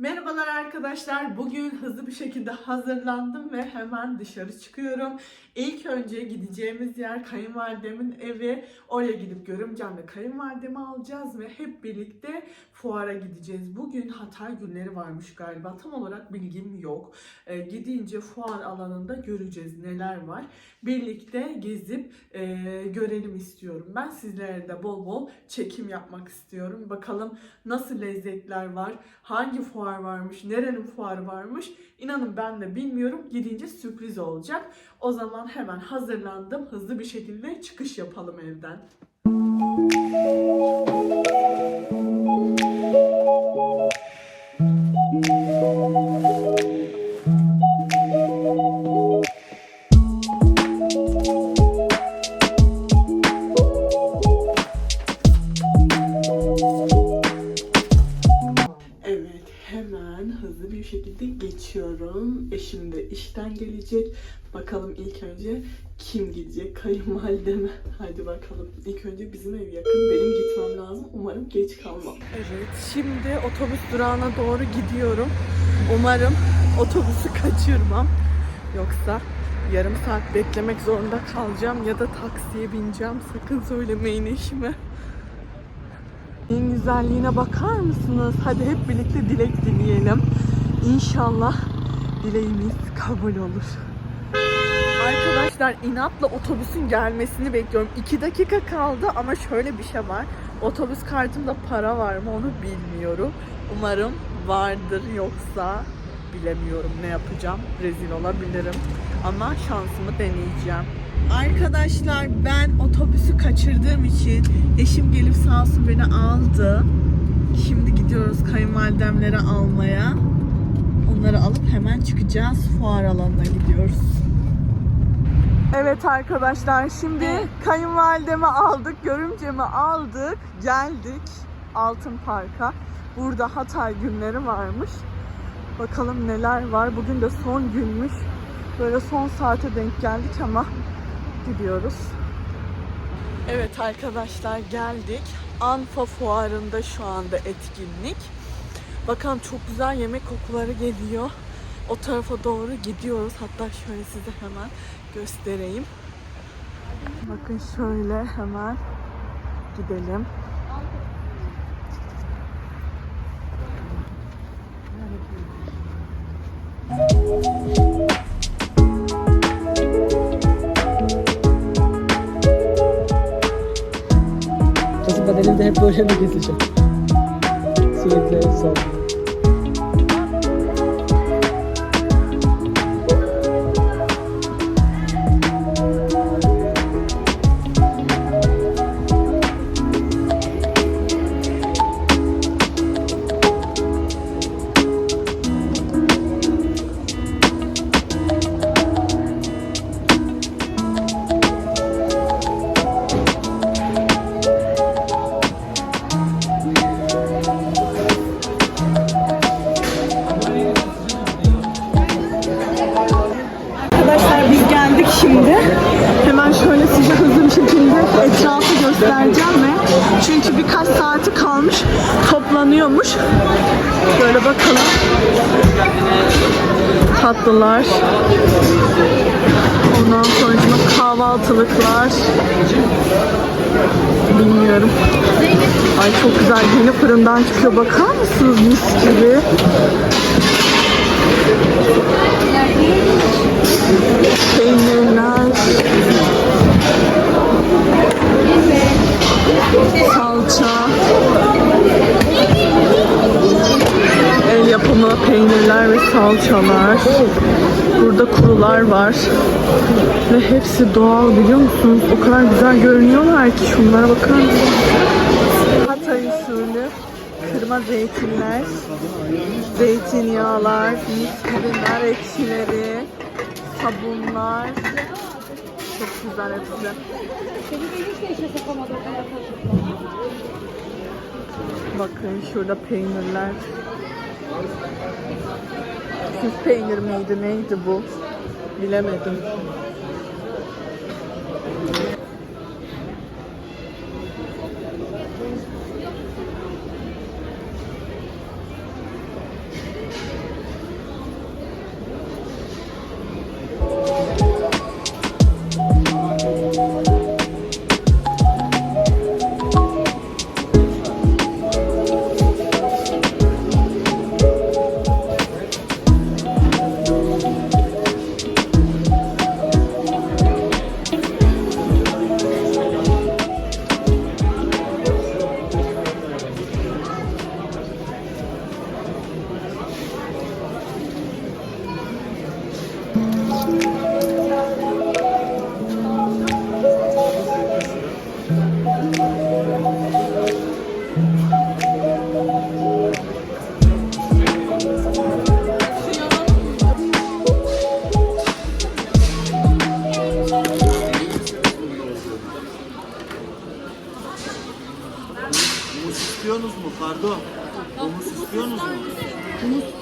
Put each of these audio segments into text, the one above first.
Merhabalar arkadaşlar. Bugün hızlı bir şekilde hazırlandım ve hemen dışarı çıkıyorum. İlk önce gideceğimiz yer kayınvalidemin evi. Oraya gidip görümcem ve kayınvalidemi alacağız ve hep birlikte fuara gideceğiz. Bugün Hatay günleri varmış galiba. Tam olarak bilgim yok. Ee, gidince fuar alanında göreceğiz neler var. Birlikte gezip e, görelim istiyorum. Ben sizlere de bol bol çekim yapmak istiyorum. Bakalım nasıl lezzetler var, hangi fuar varmış, nerenin fuarı varmış. İnanın ben de bilmiyorum. Gidince sürpriz olacak. O zaman hemen hazırlandım. Hızlı bir şekilde çıkış yapalım evden. Evet, Bakalım ilk önce kim gidecek? Kayınvalide mi? Hadi bakalım. İlk önce bizim ev yakın. Benim gitmem lazım. Umarım geç kalmam. Evet, şimdi otobüs durağına doğru gidiyorum. Umarım otobüsü kaçırmam. Yoksa yarım saat beklemek zorunda kalacağım ya da taksiye bineceğim. Sakın söylemeyin eşime. En güzelliğine bakar mısınız? Hadi hep birlikte dilek dileyelim. İnşallah dileğimiz kabul olur. Arkadaşlar inatla otobüsün gelmesini bekliyorum. 2 dakika kaldı ama şöyle bir şey var. Otobüs kartımda para var mı onu bilmiyorum. Umarım vardır yoksa bilemiyorum ne yapacağım. Rezil olabilirim. Ama şansımı deneyeceğim. Arkadaşlar ben otobüsü kaçırdığım için eşim gelip sağ olsun beni aldı. Şimdi gidiyoruz kayınvalidemleri almaya. Onları alıp hemen çıkacağız. Fuar alanına gidiyoruz. Evet arkadaşlar şimdi kayınvalidemi aldık, görümcemi aldık, geldik Altın Park'a. Burada Hatay günleri varmış. Bakalım neler var. Bugün de son günmüş. Böyle son saate denk geldik ama gidiyoruz. Evet arkadaşlar geldik. Anfa fuarında şu anda etkinlik. Bakalım çok güzel yemek kokuları geliyor. O tarafa doğru gidiyoruz. Hatta şöyle size hemen göstereyim. Bakın şöyle hemen gidelim. Kızım ben elimde hep böyle mi gezeceğim? Sürekli. Arkadaşlar Tatlılar. Ondan sonra kahvaltılıklar. Bilmiyorum. Ay çok güzel yeni fırından çıkıyor. Bakar mısınız mis gibi? peynirler, salça, el yapımı peynirler ve salçalar. Burada kurular var. Ve hepsi doğal biliyor musunuz? O kadar güzel görünüyorlar ki şunlara bakar mısınız? Hatay usulü kırma zeytinler, zeytinyağlar, mis gibi ekşileri, sabunlar. Çok güzel hepsi. Bakın şurada peynirler. Süs peynir miydi neydi bu? Bilemedim.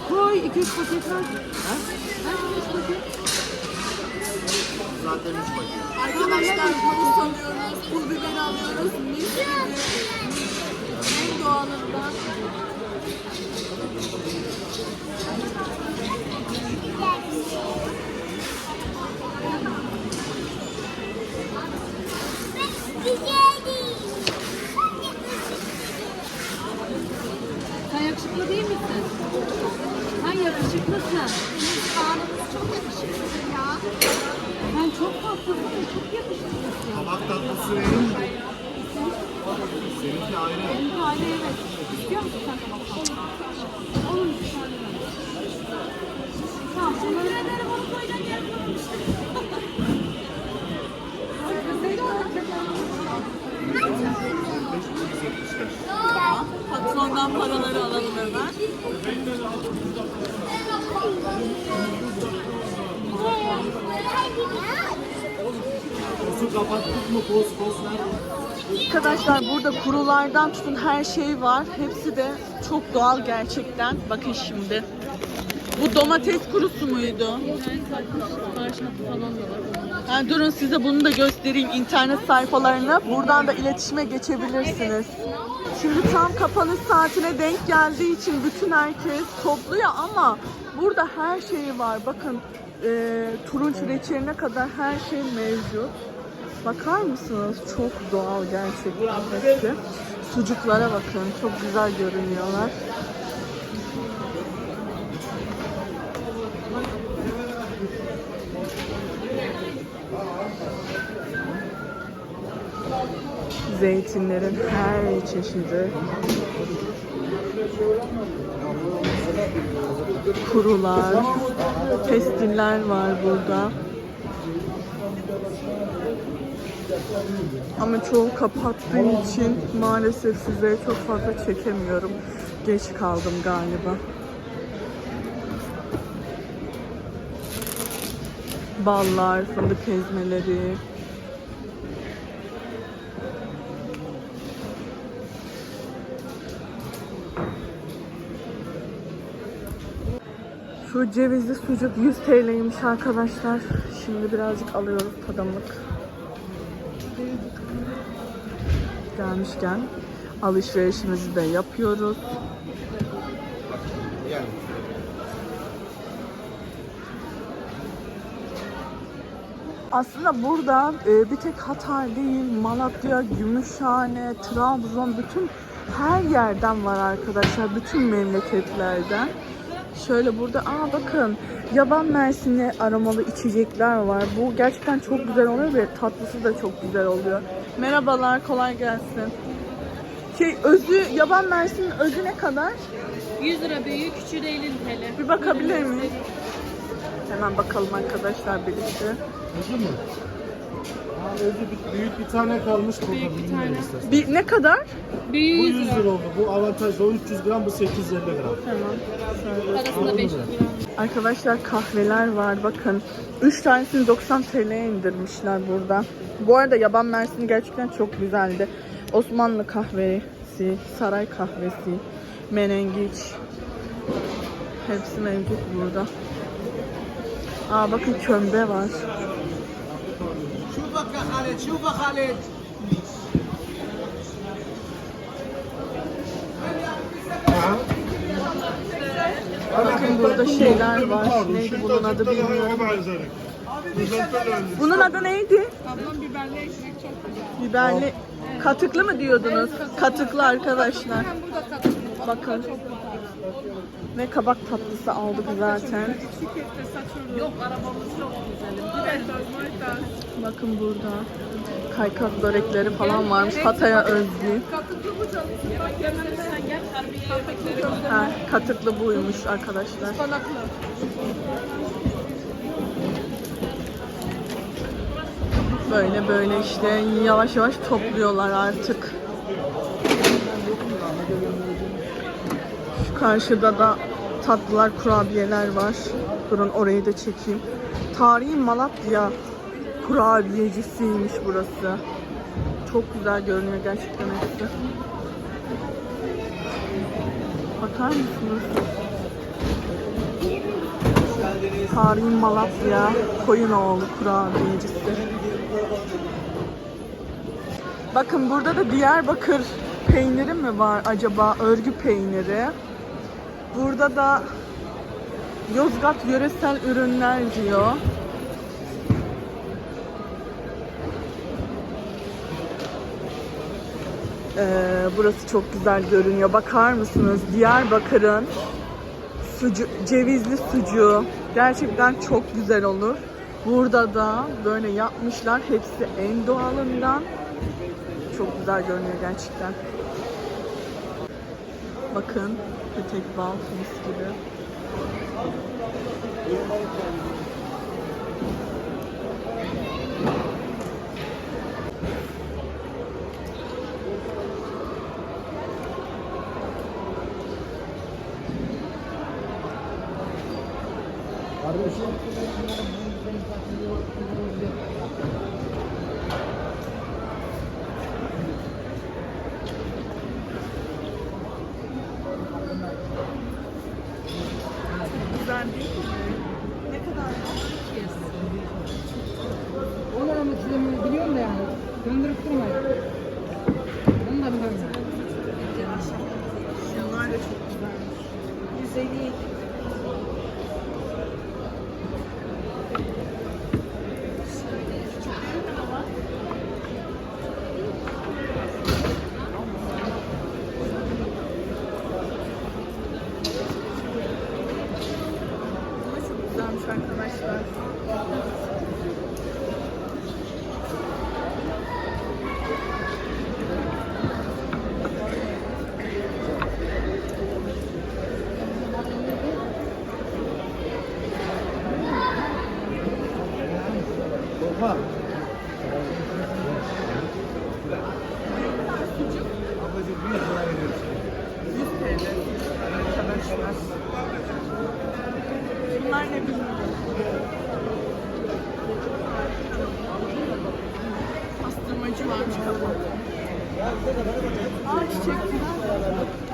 Koy iki üç paket ver. Zaten üç paket. Arkadaşlar humus alıyoruz, pul biber alıyoruz. Mis gibi. En doğalından. Sen yakışıklı değil misin? Sen yakışıklısın. Sağlığımız çok yakışıklı ya. Sen çok tatlısın, çok yakışıklısın. Kabak tatlısı verir mi? Seninki ayrı. Seninki ayrı evet. İstiyor musun sen kabak tatlısı? Olur mu sen de? Tamam, teşekkür ederim. Onu koyacağım yarın olmuştum. Güzel oldu. Kaç oldu? 5.75. Sondan paraları alalım hemen. Arkadaşlar burada kurulardan tutun her şey var. Hepsi de çok doğal gerçekten. Bakın şimdi. Bu domates kurusu muydu? Evet, falan da var. Yani durun size bunu da göstereyim internet sayfalarını. Buradan da iletişime geçebilirsiniz. Şimdi tam kapanış saatine denk geldiği için bütün herkes topluyor ama burada her şey var. Bakın e, turunç reçeline kadar her şey mevcut. Bakar mısınız? Çok doğal gerçekten. Sucuklara bakın. Çok güzel görünüyorlar. Zeytinlerin her çeşidi. Kurular, pestiller var burada. Ama çoğu kapattığı için maalesef size çok fazla çekemiyorum. Geç kaldım galiba. Ballar, fındık ezmeleri, Şu cevizli sucuk 100 TL'ymiş arkadaşlar. Şimdi birazcık alıyoruz tadımlık. Gelmişken alışverişimizi de yapıyoruz. Aslında burada e, bir tek Hatay değil, Malatya, Gümüşhane, Trabzon bütün her yerden var arkadaşlar. Bütün memleketlerden. Şöyle burada aa bakın yaban mersini aromalı içecekler var. Bu gerçekten çok güzel oluyor ve tatlısı da çok güzel oluyor. Merhabalar, kolay gelsin. Şey özü yaban mersinin özü ne kadar? 100 lira büyüğü, küçüğü de 50 TL. Bir bakabilir miyim? Hemen bakalım arkadaşlar birlikte. Özü mü? Özü bir, büyük bir tane kalmış burada bilmiyorum istersen. Bir ne kadar? Bu 100 100 lira. lira oldu. Bu avantajlı. O 300 gram, bu 850 gram. Hemen. Arasında 500 lira. Arkadaşlar kahveler var bakın. 3 tanesini 90 TL'ye indirmişler burada. Bu arada yaban mersini gerçekten çok güzeldi. Osmanlı kahvesi, saray kahvesi, menengiç. Hepsi mevcut burada. Aa bakın kömbe var. Bakın burada şeyler var. Neydi bunun adı bilmiyorum. Bunun adı neydi? Ablam biberli ekmek çok güzel. Biberli. Katıklı mı diyordunuz? Katıklı arkadaşlar. Bakın. Ve kabak tatlısı aldık zaten. Yok arabamız çok güzelim. Bakın burada. Kaymak börekleri falan varmış. Hatay'a özgü. Ha, katıklı buymuş arkadaşlar. Ispanaklı. Böyle böyle işte yavaş yavaş topluyorlar artık. Şu karşıda da tatlılar, kurabiyeler var. Durun orayı da çekeyim. Tarihi Malatya kurabiyecisiymiş burası. Çok güzel görünüyor gerçekten hepsi. Bakar mısınız? Tarihi Malatya Koyunoğlu kurabiyecisi. Bakın burada da Diyarbakır peyniri mi var acaba? Örgü peyniri. Burada da Yozgat yöresel ürünler diyor. Ee, burası çok güzel görünüyor. Bakar mısınız? Diyarbakır'ın sucu, cevizli sucuğu gerçekten çok güzel olur. Burada da böyle yapmışlar. Hepsi en doğalından. Çok güzel görünüyor gerçekten. Bakın petek bal mis gibi. Güzel Ne kadar? Onlar ama size biliyorum da yani. Döndürüp durmayın. Onu da biliyorum. Şunlar da çok güzelmiş. 150 Bunlar çok güzelmiş arkadaşlar. Korkma. Ablacığım 100 lira veriyoruz. 100 TL arkadaşlar. Bunlar ne bilmiyorum. Pastırmacı varmış kapı. Aa çiçek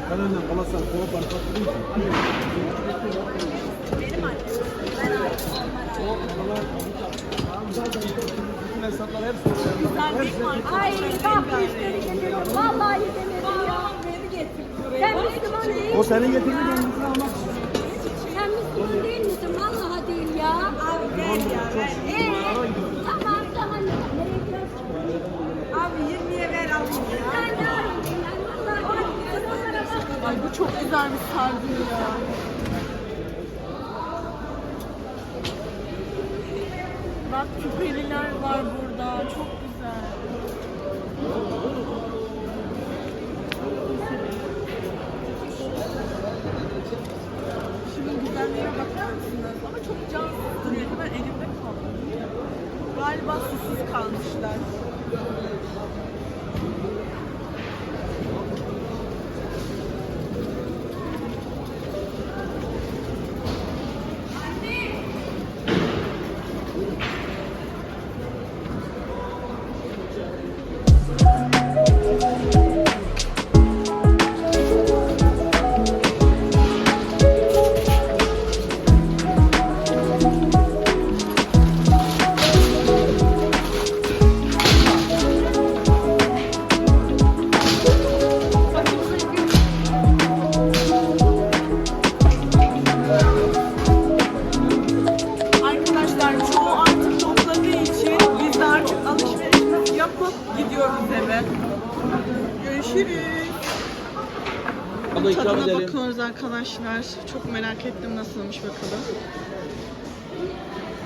falan. Kalenden kalasan kova parça değil ki. Bütün hesaplar mi Ay bak müşteri geliyor. Vallahi demedim ya. Sen Müslüman değil O senin getirdiğin kendisini almak Sen Müslüman değil misin? Vallahi değil ya. Abi değil ya. Ee, tamam tamam. Nereye gidiyorsun? Abi 20'ye ver alayım ya. Sen ne arıyorsun? Ben vallahi fotoğraflara bak. Ay bu çok güzel bir sardunya. Bak küpeliler var burada. Çok güzel. Şunun güzelliğine bakar mısınız? Ama çok cansız duruyor. Hemen elimde kaldı. Galiba susuz kalmışlar.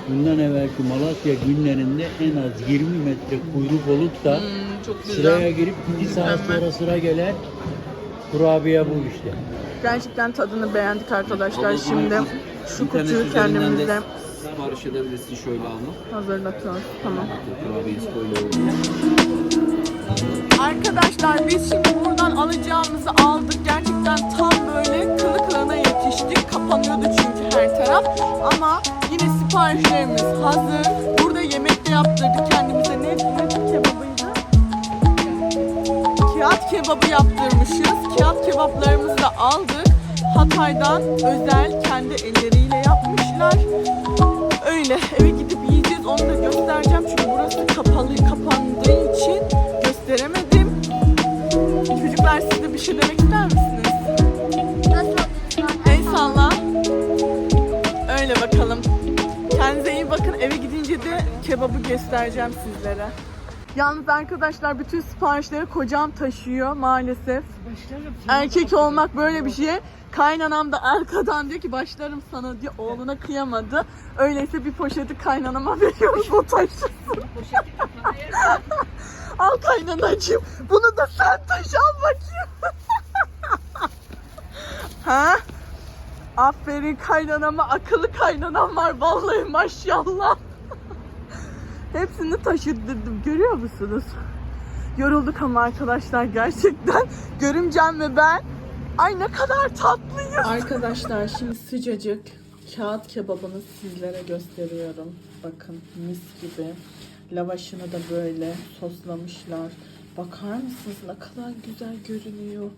Bundan evvelki Malatya günlerinde en az 20 metre kuyruk olup da Hmm, çok güzel. sıraya girip 2 saat Mükemmel. sonra sıra gelen kurabiye bu işte. Gerçekten tadını beğendik arkadaşlar. Şimdi şu kutuyu kendimize sipariş edebilirsin şöyle alıp. Hazırlatıyoruz. Tamam. Arkadaşlar biz şimdi buradan alacağımızı aldık. Gerçekten tam böyle kılı kılına yetiştik. Kapanıyordu çünkü her taraf. Ama yine siparişlerimiz hazır. Burada yemek de yaptırdık kendimize. Ne, ne kebabıydı? Kağıt kebabı yaptırmışız. Kağıt kebaplarımızı da aldık. Hatay'dan özel kendi elleriyle yapmışlar. Öyle eve gidip yiyeceğiz. Onu da göstereceğim çünkü burası kapalı kapandığı için gösteremedim. Çocuklar siz de bir şey demek ister misiniz? Kebabı göstereceğim sizlere. Yalnız arkadaşlar bütün siparişleri kocam taşıyor maalesef. Erkek olmak böyle bir şey. Kaynanam da arkadan diyor ki başlarım sana diyor. Oğluna kıyamadı. Öyleyse bir poşeti kaynanama veriyoruz o taşısın. al kaynanacığım. Bunu da sen taşı al bakayım. ha? Aferin kaynanama akıllı kaynanam var vallahi maşallah. Hepsini taşıdırdım görüyor musunuz? Yorulduk ama arkadaşlar gerçekten. Görümcem ve ben. Ay ne kadar tatlıyız. Arkadaşlar şimdi sıcacık kağıt kebabını sizlere gösteriyorum. Bakın mis gibi. Lavaşını da böyle soslamışlar. Bakar mısınız ne kadar güzel görünüyor.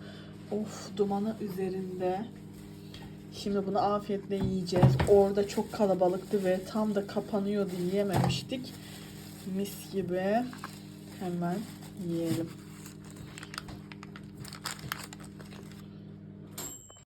Of dumanı üzerinde. Şimdi bunu afiyetle yiyeceğiz. Orada çok kalabalıktı ve tam da kapanıyordu yiyememiştik. Mis gibi. Hemen yiyelim.